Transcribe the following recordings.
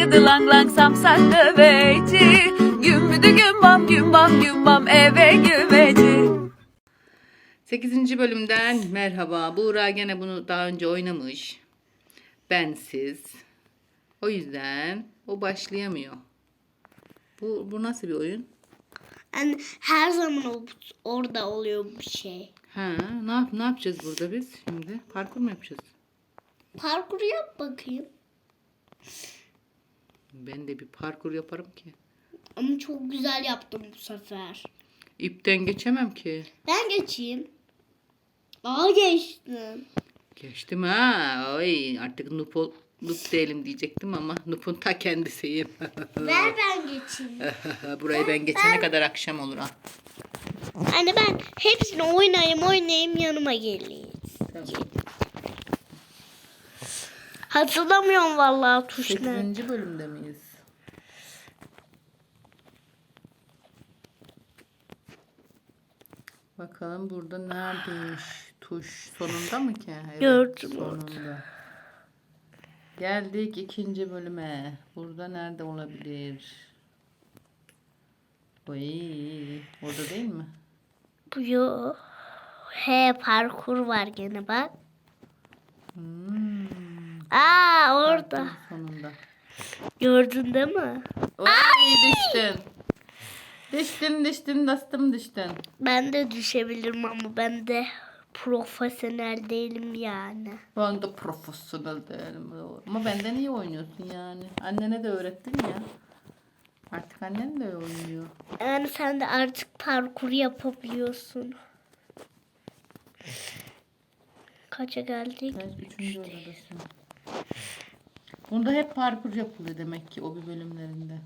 Langıdı lang lang samsak döveci Gümbüdü gümbam gümbam gümbam eve güveci 8. bölümden merhaba. Buğra gene bunu daha önce oynamış. Bensiz. O yüzden o başlayamıyor. Bu, bu nasıl bir oyun? Yani her zaman orada oluyor bir şey. Ha, ne, yap, ne yapacağız burada biz şimdi? Parkur mu yapacağız? Parkuru yap bakayım. Ben de bir parkur yaparım ki. Ama çok güzel yaptım bu sefer. İpten geçemem ki. Ben geçeyim. Aa geçtim. Geçtim ha. Oy, artık noob, ol, noob değilim diyecektim ama noob'un ta kendisiyim. Ver ben geçeyim. Burayı ben geçene kadar akşam olur ha. Hani ben hepsini oynayayım oynayayım yanıma geleyim. Tamam. Hatırlamıyorum vallahi tuşları. 8. bölümde miyiz? Bakalım burada neredeymiş tuş? Sonunda mı ki? Evet, Gördüm sonunda. Geldik ikinci bölüme. Burada nerede olabilir? Oy, orada değil mi? Bu yo. He parkur var gene bak. Hmm, Aa orada. sonunda. Gördün değil mi? Oy, düştün. Düştün, düştün, dastım düştün. Ben de düşebilirim ama ben de profesyonel değilim yani. Ben de profesyonel değilim. Ama benden iyi oynuyorsun yani. Annene de öğrettin ya. Artık annen de oynuyor. Yani sen de artık parkur yapabiliyorsun. Kaça geldik? Sen üçüncü odadasın. Bunda hep parkur yapılıyor demek ki o bir bölümlerinde.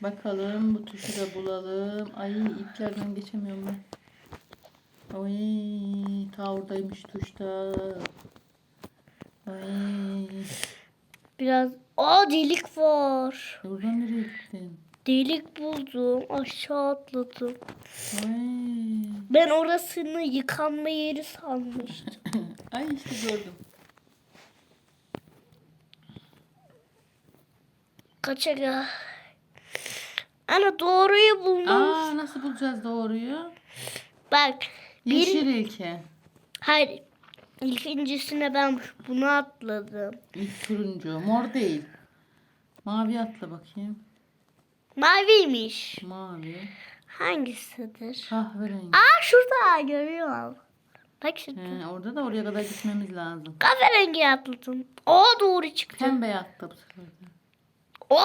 Bakalım bu tuşu da bulalım. Ay iplerden geçemiyorum ben. Ay ta oradaymış tuşta. Ay Biraz... Aa delik var. buradan nereye gittin? Delik buldum. Aşağı atladım. Ay. Ben orasını yıkanma yeri sanmıştım. Ay işte gördüm. Kaça gel. Ana doğruyu buldum. Aa nasıl bulacağız doğruyu? Bak. Bir, Yeşil ilke. hayır. İlkincisine ben bunu atladım. İlk turuncu. Mor değil. Mavi atla bakayım. Maviymiş. Mavi. Hangisidir? Kahverengi. Aa şurada görüyorum. Bak şimdi. He, orada da oraya kadar gitmemiz lazım. Kahverengi atladım. O doğru çıktı. Pembe atla bu sefer. O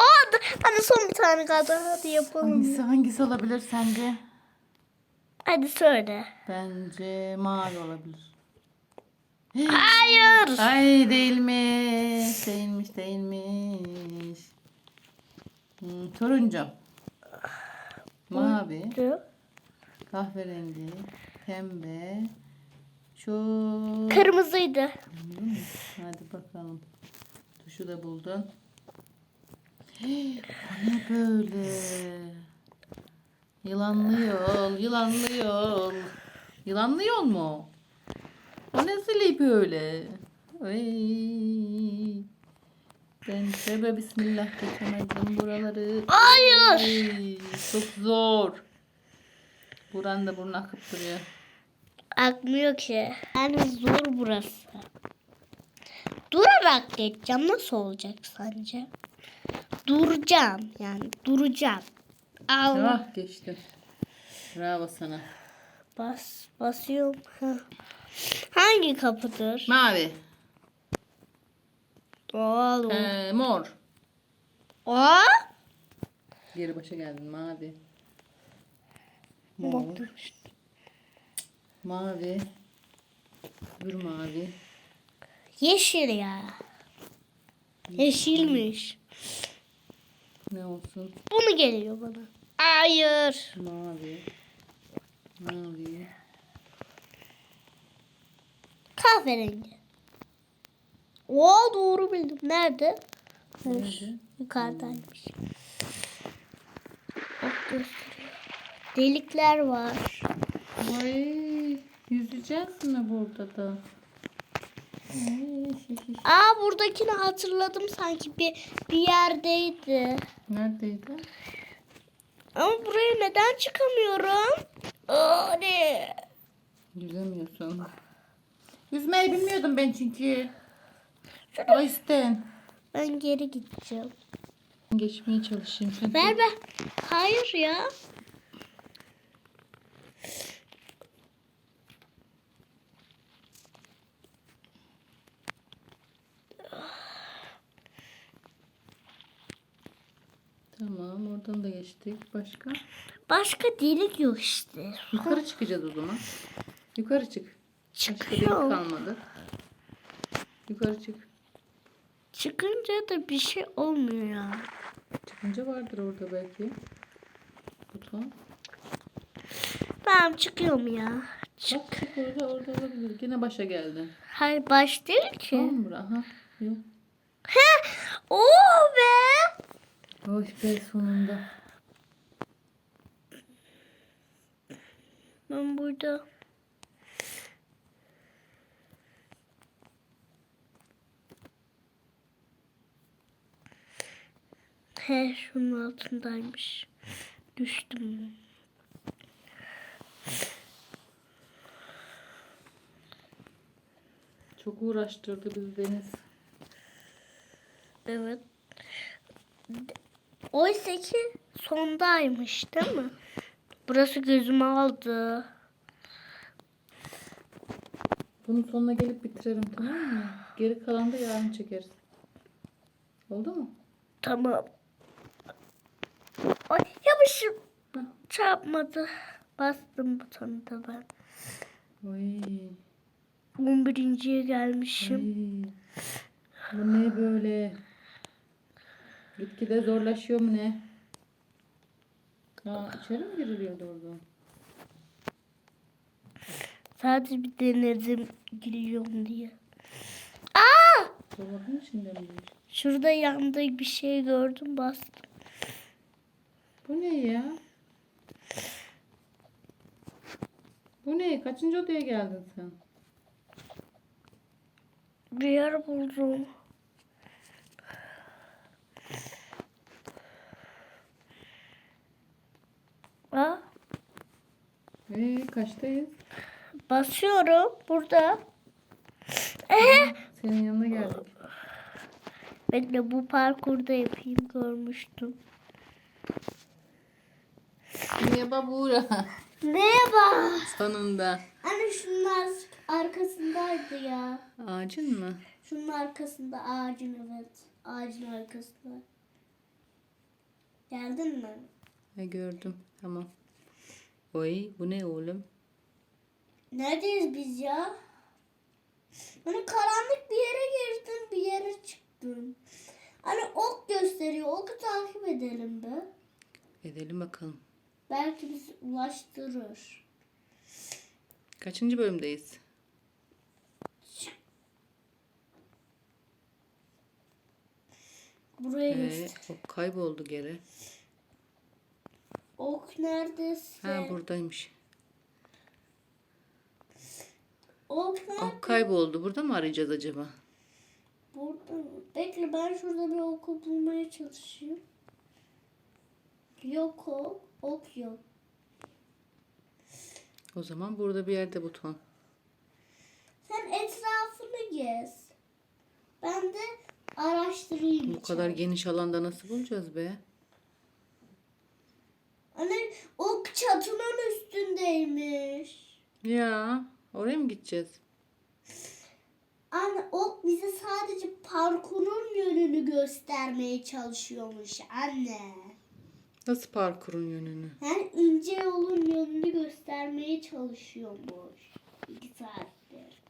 hadi son bir tane kaldı. Hadi yapalım. Hangisi, hangisi olabilir sence? Hadi söyle. Bence mavi olabilir. Hayır. Ay değilmiş. Değilmiş değilmiş. Hmm, turuncu. Mavi. Kahverengi. Pembe. Şu Kırmızıydı. Hadi bakalım. Tuşu da buldun. Hey, ne böyle? Yılanlı yol, yılanlı yol. Yılanlı yol mu? O nasıl ip öyle? Ay. Ben tövbe bismillah geçemedim buraları. Hayır. Ay, çok zor. Buran da burnu akıp duruyor. Akmıyor ki. Yani zor burası. Durarak geçeceğim. Nasıl olacak sence? Duracağım. Yani duracağım. Allah. Ah geçtim. Bravo sana. Bas, basıyorum. Hangi kapıdır? Mavi. Doğal. Ee, mor. Aa! Geri başa geldin mavi. Mor. Mavi. Bir mavi. Yeşil ya. Yeşilmiş. Ne olsun? Bunu geliyor bana. Hayır. Mavi. Mavi. Kahverengi. Oo doğru bildim. Nerede? Nerede? Yukarıdaymış. Bak gösteriyor. Delikler var. Ay, yüzeceğiz mi burada da? Aa buradakini hatırladım sanki bir bir yerdeydi. Neredeydi? Ama buraya neden çıkamıyorum? Aa, ne? Yüzemiyorsun. Yüzmeyi bilmiyordum ben çünkü. O yüzden. Ben geri gideceğim. Geçmeye çalışayım. Sen Ver ver. Hayır ya. Tamam oradan da geçtik. Başka? Başka delik yok işte. Yukarı çıkacağız o zaman. Yukarı çık. Başka delik Çıkıyor. kalmadı. Yukarı çık. Çıkınca da bir şey olmuyor ya. Çıkınca vardır orada belki. Buton. Tamam çıkıyorum ya. Çık. Bak çık orada orada olabilir. Yine başa geldi. Hayır baş değil Tamam ki. mı bura? Aha. Yok. He. Oo be. Hoş be sonunda. Ben burada. He şunun altındaymış. Düştüm. Çok uğraştırdı bizi Deniz. Evet. Oysa ki sondaymış değil mi? Burası gözümü aldı. Bunun sonuna gelip bitirelim tamam mı? Geri kalan da yarın çekeriz. Oldu mu? Tamam. Hah. Çarpmadı. Bastım butonu da ben. Oy. 11.ye gelmişim. Ay. Bu ne böyle? Gitgide zorlaşıyor mu ne? Aa, içeri mi giriliyordu orada? Sadece bir denedim giriyorum diye. Aa! Dolabın içinde? Şurada yanda bir şey gördüm bastım. Bu ne ya? Bu ne? Kaçıncı odaya geldin sen? Bir yer buldum. Aa, Ee, kaçtayız? basıyorum burada. Ehe. Senin yanına geldik. Bekle bu parkurda yapayım görmüştüm. Merhaba Buğra. Merhaba. Sonunda. Anne şunlar arkasındaydı ya. Ağacın mı? Şunun arkasında ağacın evet. Ağacın arkasında. Geldin mi? Ha, gördüm. Tamam. Oy bu ne oğlum? Neredeyiz biz ya? Hani karanlık bir yere girdim, bir yere çıktım. Hani ok gösteriyor. Oku takip edelim be. Edelim bakalım. Belki bizi ulaştırır. Kaçıncı bölümdeyiz? Buraya Ee, göster. kayboldu geri. Ok neredesin? Ha buradaymış. Ok nerede? O kayboldu. Burada mı arayacağız acaba? Burada mı? Bekle ben şurada bir oku bulmaya çalışayım. Yok ok. Ok yok. O zaman burada bir yerde buton. Sen etrafını gez. Ben de araştırayım. Bu kadar geniş alanda nasıl bulacağız be? Hani ok çatının üstündeymiş. Ya oraya mı gideceğiz? Anne ok bize sadece parkurun yönünü göstermeye çalışıyormuş anne. Nasıl parkurun yönünü? Yani ince yolun yönünü göstermeye çalışıyormuş. İki saattir.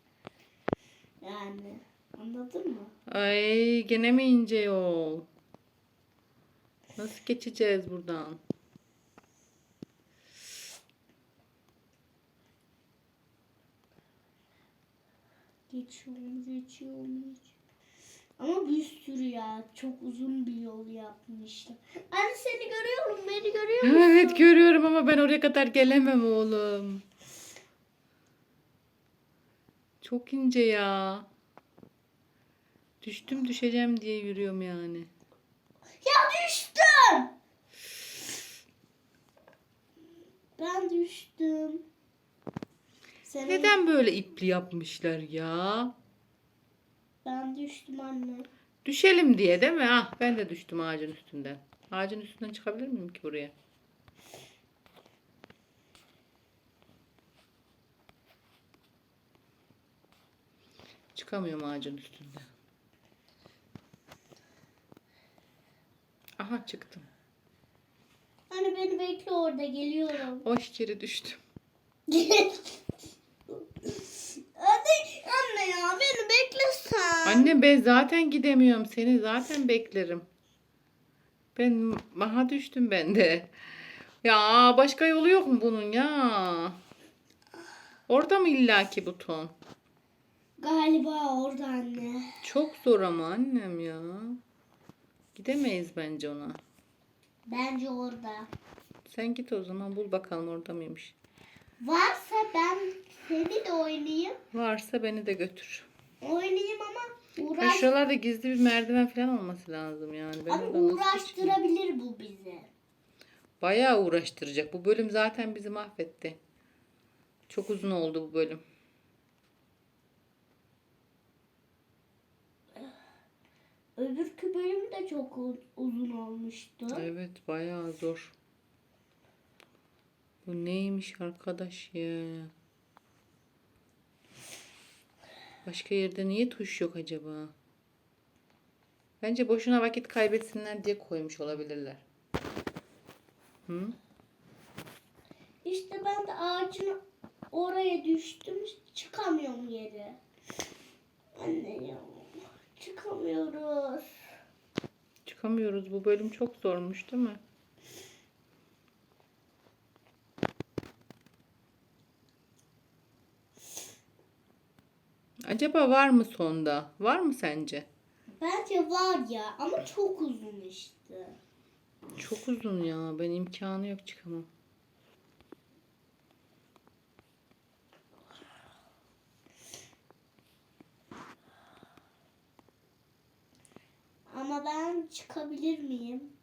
Yani anladın mı? Ay gene mi ince yol? Nasıl geçeceğiz buradan? Geçiyorum, geçiyorum, geçiyorum. Ama bir sürü ya. Çok uzun bir yol yapmışlar. Anne seni görüyorum, beni görüyor musun? Evet görüyorum ama ben oraya kadar gelemem oğlum. Çok ince ya. Düştüm düşeceğim diye yürüyorum yani. Ya düştüm. Ben düştüm. Sen Neden böyle ipli yapmışlar ya? Ben düştüm anne. Düşelim diye değil mi? Ah ben de düştüm ağacın üstünden. Ağacın üstünden çıkabilir miyim ki buraya? Çıkamıyorum ağacın üstünden. Aha çıktım. Anne beni bekle orada geliyorum. Hoş yere düştüm. Hadi anne ya beni beklesen. Anne ben zaten gidemiyorum. Seni zaten beklerim. Ben maha düştüm ben de. Ya başka yolu yok mu bunun ya? Orada mı illaki buton? Galiba orada anne. Çok zor ama annem ya. Gidemeyiz bence ona. Bence orada. Sen git o zaman bul bakalım orada mıymış. Varsa ben seni de oynayayım. Varsa beni de götür. Oynayayım ama Ya uğraş şuralarda gizli bir merdiven falan olması lazım yani. Ben Abi uğraştırabilir bu bizi. Bayağı uğraştıracak. Bu bölüm zaten bizi mahvetti. Çok uzun oldu bu bölüm. Öbürkü bölüm de çok uzun olmuştu. Evet bayağı zor. Bu neymiş arkadaş ya? Başka yerde niye tuş yok acaba? Bence boşuna vakit kaybetsinler diye koymuş olabilirler. Hı? İşte ben de ağacın oraya düştüm. Çıkamıyorum yere. Anne ya. Çıkamıyoruz. Çıkamıyoruz. Bu bölüm çok zormuş değil mi? Acaba var mı sonda? Var mı sence? Bence var ya ama çok uzun işte. Çok uzun ya. Ben imkanı yok çıkamam. Ama ben çıkabilir miyim?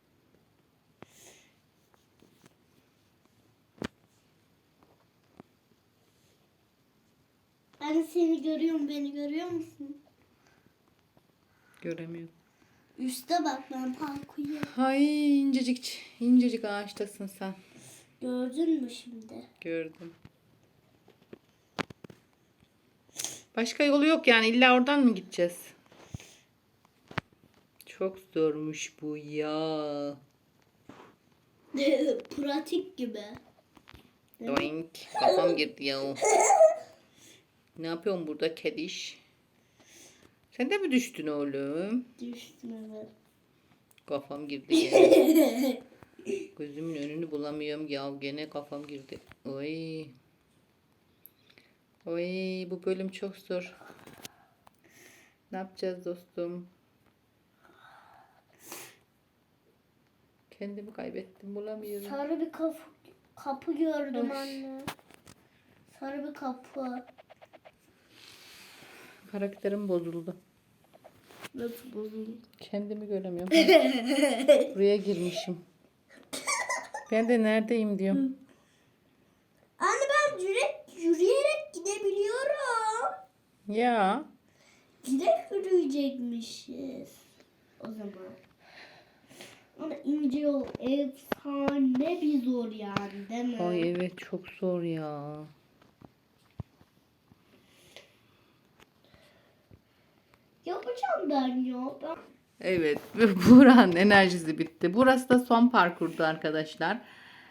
Ben seni görüyorum, beni görüyor musun? Göremiyorum. Üste bak ben parkuru. Ay incecik incecik ağaçtasın sen. Gördün mü şimdi? Gördüm. Başka yolu yok yani illa oradan mı gideceğiz? Çok zormuş bu ya. Pratik gibi. Doink. Kafam girdi ya. Ne yapıyorsun burada kediş? Sen de mi düştün oğlum? Düştüm evet. Kafam girdi. Gözümün önünü bulamıyorum ya gene kafam girdi. Oy. Oy bu bölüm çok zor. Ne yapacağız dostum? Kendimi kaybettim bulamıyorum. Sarı bir kapı, kapı gördüm Öf. anne. Sarı bir kapı. Karakterim bozuldu. Nasıl bozuldu? Kendimi göremiyorum. Buraya girmişim. Ben de neredeyim diyorum. Anne ben yürek, yürüyerek gidebiliyorum. Ya Direkt yürüyecekmişiz. O zaman. Ama ince yol efsane bir zor yani değil mi? Ay evet çok zor ya. Yapacağım ben ya. Ben... Evet, Buğra'nın enerjisi bitti. Burası da son parkurdu arkadaşlar.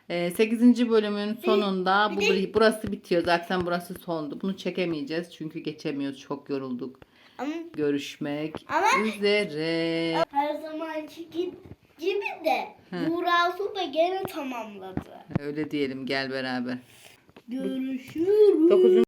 8. bölümün sonunda bu burası bitiyor. Zaten burası sondu. Bunu çekemeyeceğiz çünkü geçemiyoruz. Çok yorulduk. Ama Görüşmek Ama- üzere. her zamanki gi- gibi de Buğra Su da gene tamamladı. Öyle diyelim gel beraber. Görüşürüz. 9.